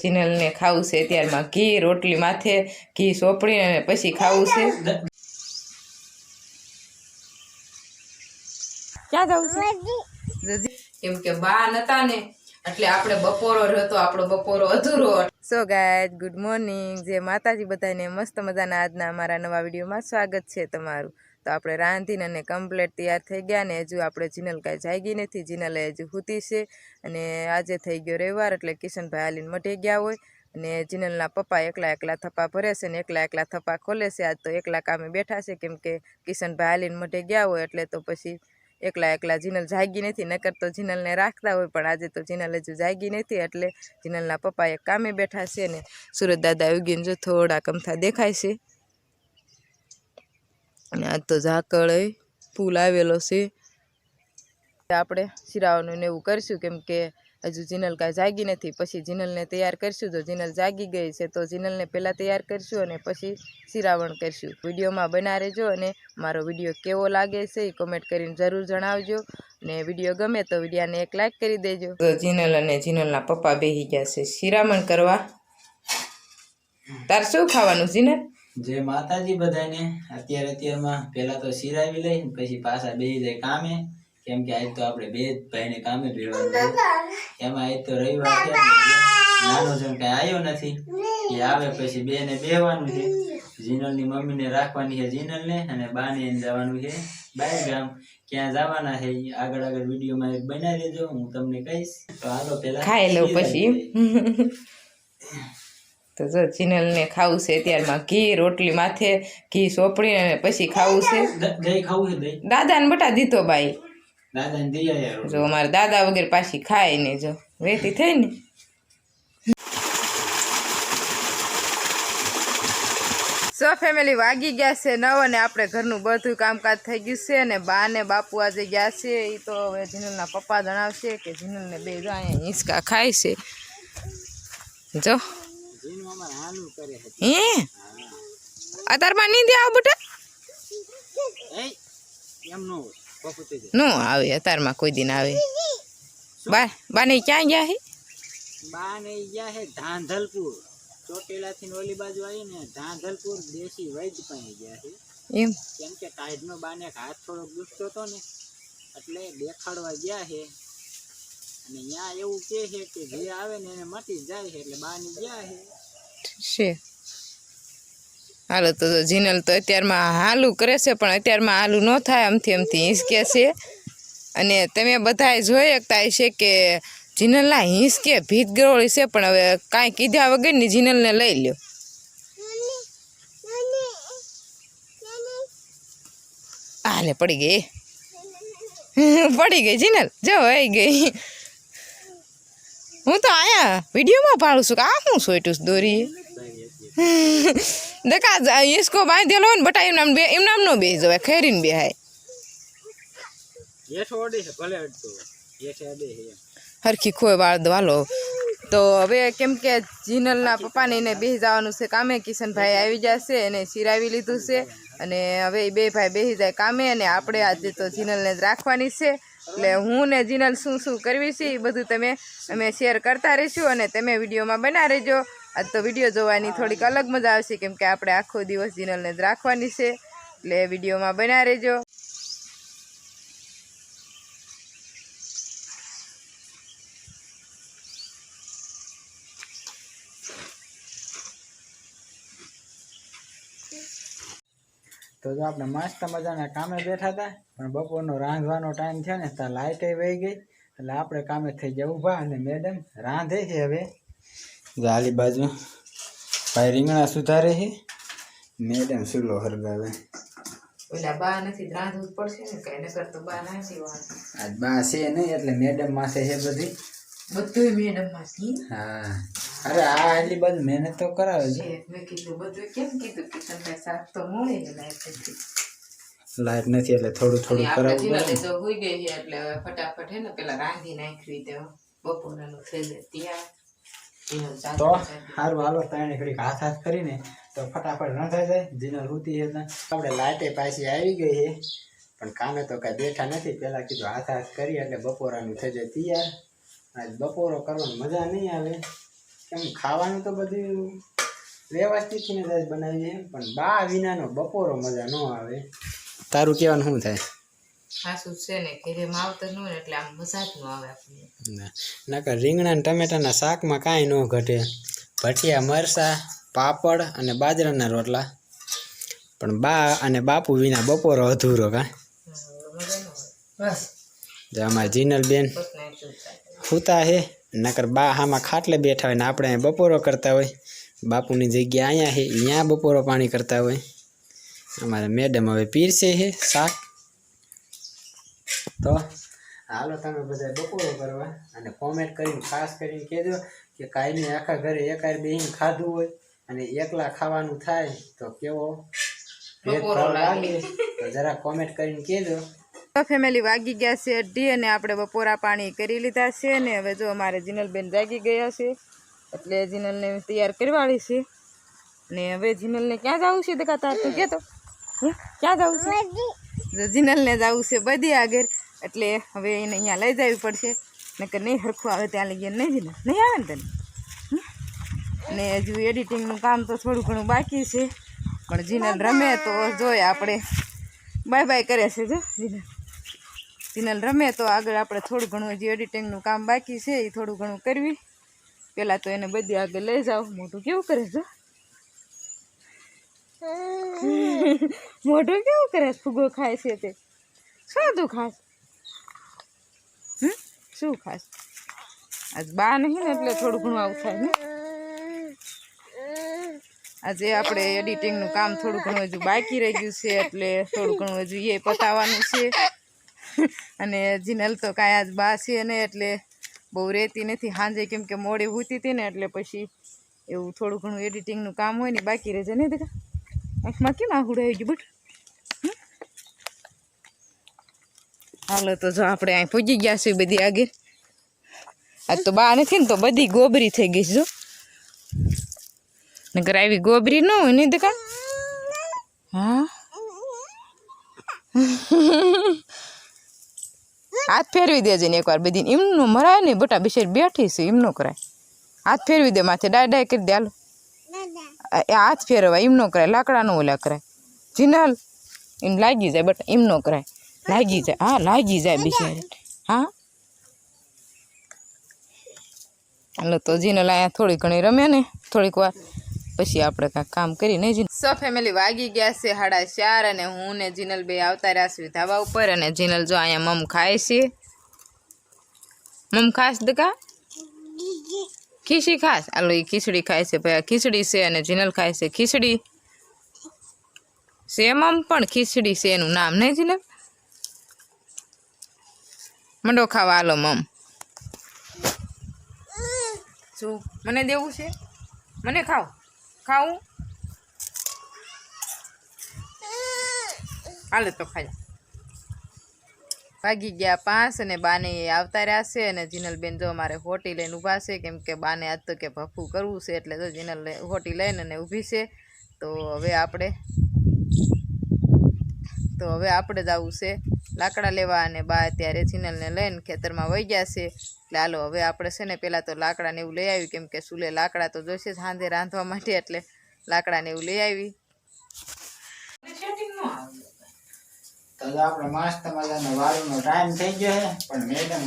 જીનલને ખાવું છે ત્યારમાં ઘી, રોટલી માથે, ઘી સોપડી અને પછી ખાવું છે. કેમ કે બા નતા ને, એટલે આપણે બપોરો હતો, આપણો બપોરો અધૂરો સો ગાઈઝ ગુડ મોર્નિંગ જે માતાજી બધાને મસ્ત મજાના આજના અમારા નવા વિડીયોમાં સ્વાગત છે તમારું. તો આપણે રાંધીને અને કમ્પ્લેટ તૈયાર થઈ ગયા ને હજુ આપણે જીનલ કાંઈ જાગી નથી. જીનલે હજુ હૂતી છે અને આજે થઈ ગયો રવિવાર એટલે કિશનભાઈ હાલીને મટી ગયા હોય અને જીનલના પપ્પા એકલા એકલા થપ્પા ભરે છે ને એકલા એકલા થપ્પા ખોલે છે. આજ તો એકલા કામે બેઠા છે કેમ કે કિશનભાઈ હાલીને મટી ગયા હોય એટલે તો પછી એકલા એકલા જીનલ જાગી નથી. નકર તો જીનલને રાખતા હોય પણ આજે તો જીનલ હજુ જાગી નથી એટલે જીનલના પપ્પા એક કામે બેઠા છે ને સુરત દાદા ઉગીને જો થોડા કમથા દેખાય છે. અને આ તો ઝાકળ ફૂલ આવેલો છે. આપણે શિરાવાનું એવું કરીશું, કેમ કે હજુ જીનલ કાંઈ જાગી નથી. પછી જીનલને તૈયાર કરીશું તો જીનલ જાગી ગઈ છે, તો જીનલને પહેલાં તૈયાર કરીશું અને પછી શિરાવણ કરીશું. વિડીયોમાં બના રહેજો અને મારો વીડિયો કેવો લાગે છે એ કોમેન્ટ કરીને જરૂર જણાવજો. અને વીડિયો ગમે તો વિડીયાને એક લાઈક કરી દેજો. તો જીનલ અને જીનલના પપ્પા બેસી ગયા છે શિરામણ કરવા. તાર શું ખાવાનું, જીનલ? જે માતાજી બધાને અત્યારે અત્યારમાં પેલા તો સિરાવી લઈ પછી પાછા બે જાય કામે કેમ કે આજ તો આપણે બે જ ભાઈને કામે ભેળવાનું એમાં આજ તો રવિવાર છે નાનો જણ કઈ આવ્યો નથી. એ આવે પછી બે ને બેહવાનું છે. જીનલની મમ્મી ને રાખવાની છે જીનલ ને અને બા ને જવાનું છે બાય ગામ. ક્યાં જવાના છે આગળ આગળ વીડિયો માં બનાવી દેજો હું તમને કહીશ. તો હાલો પેલા ખાઈ લઉં પછી. તો જો જીનલને ખાવું છે ત્યારમાં ઘી રોટલી માથે ઘી સોપડી અને પછી ખાવું છે. દાદાને બટા દીધો બાઈ આવ્યા જો અમારે દાદા વગેરે પાછી ખાય ને જો. વેતી થઈ ને. સો ફેમિલી વાગી ગયા છે નવ અને આપણે ઘરનું બધું કામકાજ થઈ ગયું છે અને બા ને બાપુ આજે ગયા છે. એ તો હવે જીનલના પપ્પા જણાવશે કે જીનલને બે જો અહીંયા હિંચકા ખાય છે. જો. હે? અતારમાં નીંદે આવ બેટા? એ એમ નો નો આવે અતારમાં કોઈ દિન આવે. બા બાને ક્યાં ગયા હે? બા ને ગયા હે ધાંધલપુર. ચોટીલા થી ઓલી બાજુ આવી ને ધાંધલપુર દેશી વૈદ પાસે ગયા હે. એમ? કેમ કે ટાઈડ નો બા હાથ થોડોક દુખતો હતો ને એટલે દેખાડવા ગયા છે અને ત્યાં એવું કે છે કે જે આવે ને એને મટી જાય છે એટલે બા ને ગયા છે. હાલો તો જીનલ તો અત્યારમાં હાલું કરે છે, પણ અત્યારમાં હાલું ન થાય આમથી આમથી હિંસકે છે. અને તમે બધાએ જોઈ શકતા છે કે જીનલના હિંસકે ભીત ગરોળી છે, પણ હવે કાંઈ કીધા વગરની જીનલને લઈ લ્યો. હાલે, પડી ગઈ. પડી ગઈ જીનલ? જો આવી ગઈ. હું તો આયા વિડીયોમાં પાડું છું. કે આ હું સોઈટું દોરી. દેખા ઈસકો બાંધેલો હોય ને બટા એમના બે એમના નો બે જવાય ખેરીને છે એમ. હરખી ખોય વાળ દો તો હવે કેમ કે જીનલના પપ્પાને એને બેસી જવાનું છે કામે કિશનભાઈ આવી જશે એને સિરાવી લીધું છે. અને હવે એ બે ભાઈ બેસી જાય કામે અને આપણે આજે તો જીનલને જ રાખવાની છે. એટલે હું ને જીનલ શું શું કરવી છે એ બધું તમે અમે શેર કરતા રહીશું અને તમે વિડીયોમાં બના રહેજો. આજ તો વીડિયો જોવાની થોડીક અલગ મજા આવશે કેમ કે આપણે આખો દિવસ જીનલને જ રાખવાની છે. એટલે વિડીયોમાં બના રહેજો. તો જો આપણે મસ્ત મજાના કામે બેઠા હતા પણ બપોરનો રાંધવાનો ટાઈમ થયો ને ત્યાં લાઇટ વહી ગઈ. એટલે આપણે કામે થઈ ગયા ઊભા અને મેડમ રાંધે છે હવે. આલી બાજુ ભાઈ રીંગણા સુધારે છે. મેડમ સુલો હરગાવે. ઓલા બા નથી રાંધવું પડશે ને કઈ નકર તો બા ના આજ બા છે નહીં એટલે મેડમ માથે છે બધી. બધું મેડમમાંથી. હા. અરે આ એટલી બધી મહેનત તો કરાવે છે. મેં કીધું બધું કેમ કીધું કે સંભાઈ સાફ તો મળે ને લાઈટ નથી લાઈટ નથી એટલે થોડું થોડું કરાવવું પડે. તો હોઈ ગઈ છે એટલે હવે ફટાફટ હે ને પેલા રાંધી નાખવી તો બપોરનું થઈ જાય ત્યાં તો. સારું હાલો ત્રણે ઘડીક હાથ હાથ કરીને તો ફટાફટ રંધાઈ જાય. જીનલ રૂતી છે આપણે લાઇટે પાછી આવી ગઈ છે. પણ કામે તો કાંઈ બેઠા નથી. પહેલાં કીધું હાથ હાથ કરી એટલે બપોરાનું થઈ જાય તૈયાર. આજ બપોરો કરવાની મજા નહીં આવે. કેમ ખાવાનું તો બધું વ્યવસ્થિતથી જ આજ બનાવીએ પણ બા વિનાનો બપોરો મજા ન આવે. તારું કહેવાનું શું થાય? ખાસું છે ને ઘરે માવતર ન હોય એટલે આમ મજા જ ન આવે આપણને. નકર રીંગણા ને ટમેટાના શાકમાં કાંઈ ન ઘટે. ભઠિયા મરસા પાપડ અને બાજરાના રોટલા. પણ બા અને બાપુ વિના બપોરો અધૂરો કા. ન બસ જો અમારા જીનલ બેન ને. સૂતા હે. નકર બા હામાં ખાટલે બેઠા હોય ને આપણે અહીંયા બપોરો કરતા હોય. બાપુની જગ્યા અહીંયા છે અહીંયા બપોરો પાણી કરતા હોય. અમારે મેડમ હવે પીરસે છે શાક. તો હાલો તમે બધા બપોરો કરવા અને કોમેન્ટ કરીને ખાસ કરીને કહેજો કે કાંઈ આખા ઘરે એકાદ બેહીને ખાધું હોય અને એકલા ખાવાનું થાય તો કેવો? ભેદભાવ લાગે. તો જરા કોમેન્ટ કરીને કહેજો. ફેમિલી વાગી ગયા છે અઢી અને આપણે બપોરા પાણી કરી લીધા છે ને હવે જો અમારે જીનલબેન જાગી ગયા છે એટલે જીનલને તૈયાર કરવાળી છે. ને હવે જીનલને ક્યાં જવું છે દેખા તાર તું? કહેતો? ક્યાં જવું છે? જીનલને જવું છે બધી આગળ એટલે હવે એને અહીંયા લઈ જવી પડશે. નકર નહીં હરખું આવે ત્યાં લઈ ગયા નહીં જીનલ. નહીં આવે ને તને? હમ? ને હજુ એડિટિંગનું કામ તો થોડું ઘણું બાકી છે. પણ જીનલ રમે તો જોઈએ આપણે. બાય બાય કરે છે જો જીનલ. જીનલ રમે તો આગળ આપણે થોડું ઘણું હજી એડિટિંગનું કામ બાકી છે એ થોડું ઘણું કરવી. પહેલાં તો એને બધી આગળ લઈ જાઓ. મોટું કેવું કરે છે? મોટું કેવું કરે ફૂગો ખાય છે તે. શું તું ખાસ શું ખાસ આજ બા નહીં ને એટલે થોડું ઘણું આવું થાય ને. આજે આપણે એડિટિંગનું કામ થોડું ઘણું હજુ બાકી રહી ગયું છે એટલે થોડું ઘણું હજુ એ પતાવવાનું છે. અને જીનલ તો કાંઈ આજ બા છે ને એટલે બહુ રહેતી નથી. સાંજે કેમ કે મોડી હોતી હતી ને એટલે પછી એવું થોડું ઘણું એડિટિંગનું કામ હોય ને બાકી રહેજે નહીં દેખા આંખમાં કેમ આહુડ આવી ગયું બટ હાલો તો જો આપણે અહીં પૂજી ગયા છીએ બધી આગળ આજ તો બા નથી ને તો બધી ગોબરી થઈ ગઈ જો. નગર આવી ગોબરી ન હોય નહીં દેખા હા? હાથ ફેરવી દેજે ને એકવાર બધી એમનું મરાય નહીં બટા બિશેર બેઠી છે એમનું કરાય. હાથ ફેરવી દે માથે ડાય ડાય કરી દે હાલો. એ હાથ ફેરવા એમનો કરાય લાકડાનો ઓલા કરાય. જીનલ એમ લાગી જાય બટ એમનો કરાય. લાગી જાય હા લાગી જાય બિચારી હા? હાલો તો જીનલ અહીંયા થોડી ઘણી રમે ને થોડીક વાર. પછી આપણે કાંઈક કામ કરી, નહીં જીન સો ફેમિલી વાગી ગયા છે સાડા ચાર અને હું ને જીનલ બે આવતા રહ્યા છીએ ધાબા ઉપર અને જીનલ જો અહીંયા મમ ખાય છે. મમ ખાસ દકા ખીચડી ખાસ? આલો એ ખીચડી ખાય છે ભાઈ, આ ખીચડી છે અને જીનલ ખાય છે ખીચડી. છે મમ પણ ખીચડી છે એનું નામ, નહીં જીનલ? મંડો ખાવા આલો મમ. શું મને દેવું છે? મને ખાવ. ખાવું? હાલે તો ખાજા વાગી ગયા પાંચ અને બાને આવતા રહ્યા છે અને જીનલબેન જો અમારે હોટી લઈને ઊભા છે, કેમ કે બાને આજ તો કે ભફ્ફું કરવું છે, એટલે જો જીનલ હોટી લઈને અને ઊભી છે, તો હવે આપણે તો હવે આપણે જ આવું છે. લાકડા લેવા અને બા અત્યારે જીનલને લઈને ખેતરમાં વહી ગયા છે. હવે આપણે છે ને પહેલાં તો લાકડાને એવું લઈ આવી, કેમ કે સુલે લાકડા તો જોઈશે સાંજે રાંધવા માટે, એટલે લાકડાને એવું લઈ આવી. પણ મેડમ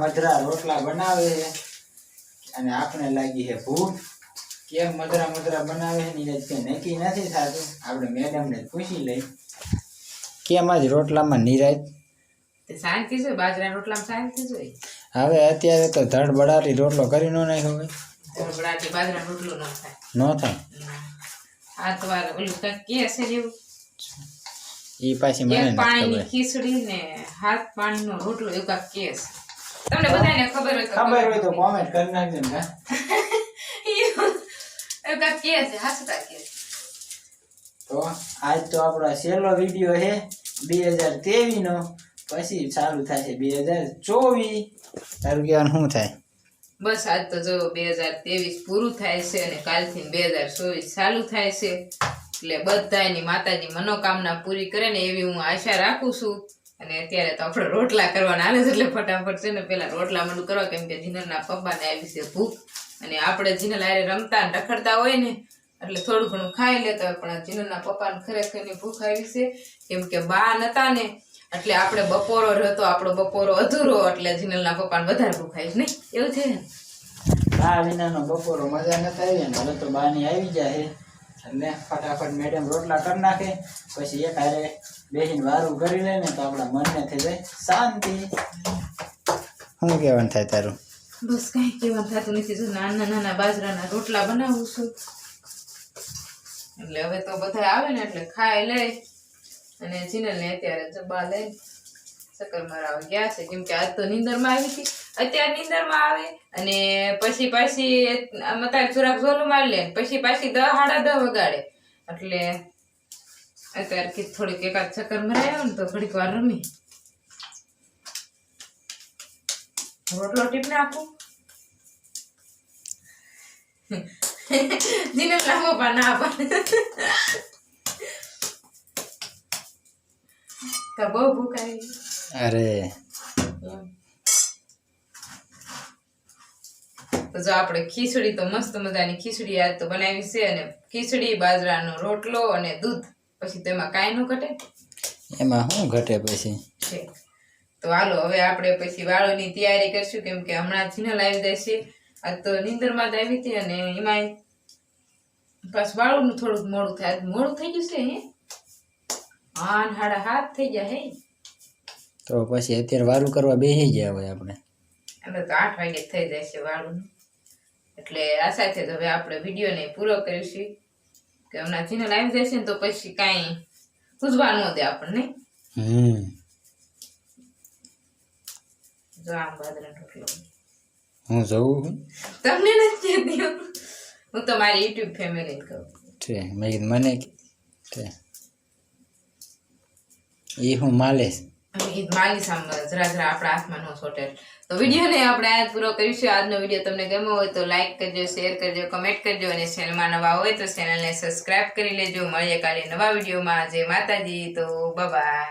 મધરા રોટલા બનાવે છે. અને આપણે લાગી મધરા મધરા બનાવે છે ને કંઈ લઈ કેમ જ રોટલામાં નિરાય. તે શાંતિ છે બાજરાના રોટલામાં શાંતિ છે હવે અત્યારે તો ધડ બડારી રોટલો કરી નો નાખ્યો ધડબડાટી બાજરાનો રોટલો ન થાય. ન થાય. આ તો ઓલું કંઈક કે છે ને એવું? એ પાછી મને એક પાણીની ખીચડી ને હાથ પાણીનો રોટલો એવું કાંઈક કે છે તમને બધાને ખબર હોય ખબર હોય તો કોમેન્ટ કરી નાખજો ને એવું કાંઈક કે છે હાસતા કે તો આજ તો આપણો છેલ્લો વીડિયો છે. બે હજાર ત્રેવીસ નો પછી ચાલુ થશે બે હજાર ચોવીસ. તારું કહેવાનું શું થાય? બસ આજ તો જો બે હજાર ત્રેવીસ પૂરું થાય છે અને કાલથી બે હજાર ચોવીસ ચાલુ થાય છે. એટલે બધાની માતાજી મનોકામના પૂરી કરે ને એવી હું આશા રાખું છું. અને અત્યારે તો આપણે રોટલા કરવાના હાલે છે એટલે ફટાફટ છે ને પેલા રોટલા મંડું કરવા કેમ કે જીનલના પપ્પાને આવી છે ભૂખ. અને આપણે જીનલ આરે રમતા ને રખડતા હોય ને એટલે થોડું ઘણું ખાઈ લેતા હોય પણ જીનુના પપ્પાને ખરેખરની ભૂખ આવી છે. કેમ કે બા નતા ને એટલે આપણે બપોરો રહેતો આપણો બપોરો અધૂરો એટલે જીનલના પપ્પાને વધારે ભૂખ આવી નહીં? એવું છે ને બા વિનાનો બપોરો મજા નથી આવી ને હવે તો બાની આવી જાય એટલે ફટાફટ મેડમ રોટલા કરી નાખે પછી એક હારે બેસીને વારું કરી લે ને તો આપણા મનને થઈ જાય શાંતિ. શું કહેવાનું થાય તારું? બસ કઈ કહેવાનું થતું નથી. જો નાના નાના બાજરાના રોટલા બનાવું છું એટલે હવે તો બધા આવે ને એટલે ખાઈ લે. અને જીનલને અત્યારે જબા લઈ ચક્કર મારવા ગયા છે. કેમ કે આજ તો નીંદરમાં આવી હતી. અત્યારે નીંદરમાં આવે અને પછી પાછી આમ અત્યારે જરાક ઝોલું મારી લે પછી પાછી દહ, સાડા દહ વગાડે. એટલે અત્યારે કે થોડીક એકાદ ચક્કર મરાયો ને તો ઘડીક વાર રમી. રોટલો ટીપ નાખું. ના પાડે તો બહુ ભૂખ આવી અરે તો જો આપણે ખીચડી તો મસ્ત મજાની ખીચડી આજ તો બનાવી છે અને ખીચડી બાજરાનો રોટલો અને દૂધ પછી તેમાં કાંઈ ન ઘટે એમાં શું ઘટે પછી તો હાલો હવે આપણે પછી વાળોની તૈયારી કરશું કેમ કે હમણાં જીનલ આવી જાય છે આજ તો નીંદરમાં જ આવી હતી અને એમાં પાછું વાળુનું થોડુંક મોડું થાય. આજ મોડું થઈ ગયું છે હે? હા ને હાડા હાથ થઈ ગયા હે. તો પછી અત્યારે વારું કરવા બેસી ગયા હોય આપણે. એટલે તો આઠ વાગે થઈ જાય છે વાળું. એટલે આ સાથે જ હવે આપણે વિડીયોને પૂરો કરીશું. કે હમણાં જીનલ આવી જાય છે ને તો પછી કાંઈ પૂછવા ન દે આપણને. હમ. જો આમ બાદરા રોટલો હું જવું તમને નથી કહેતી હું. તમારી યુટ્યુબ ફેમિલીને કહું છે. મેં મને છે. એ હું માલેશ એ માલિશ જરા જરા આપણા હાથમાં નો સોટેલ તો વિડીયોને આપણે આજ પૂરો કરીશું. આજનો વીડિયો તમને ગમ્યો હોય તો લાઈક કરજો શેર કરજો કમેન્ટ કરજો અને ચેનલમાં નવા હોય તો ચેનલને સબસ્ક્રાઇબ કરી લેજો. મળીએ કાલે નવા વિડીયોમાં જય માતાજી. તો બાય